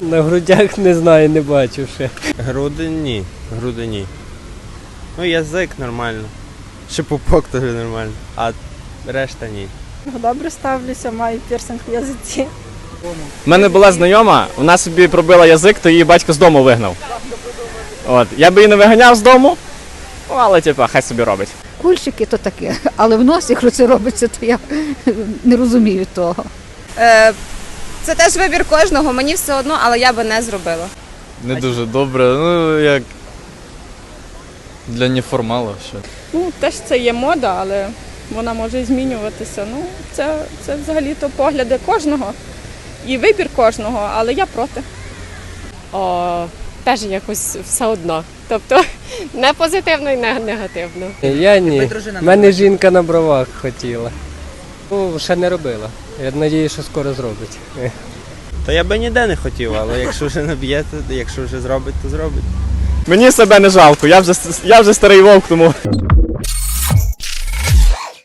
На грудях не знаю, не бачу ще. Груди ні. Груди ні. Ну, язик нормально. Шипупок теж нормально. А решта ні. Добре ставлюся, маю пірсинг в язиці. У мене була знайома, вона собі пробила язик, то її батько з дому вигнав. От. Я би її не виганяв з дому, але типа, хай собі робить. Кульчики то таке, але в носі, якщо це робиться, то я не розумію того. Е, Це теж вибір кожного, мені все одно, але я би не зробила. Не дуже добре, ну як для неформала ще. Ну, теж це є мода, але вона може змінюватися. Ну, це, це взагалі-то погляди кожного і вибір кожного, але я проти. О, теж якось все одно. Тобто не позитивно і не негативно. Я ні. У мене жінка на бровах хотіла. Ну, ще не робила. Я сподіваюся, що скоро зробить. Та я би ніде не хотів, але якщо вже наб'є, то якщо вже зробить, то зробить. Мені себе не жалко, я вже, я вже старий вовк, тому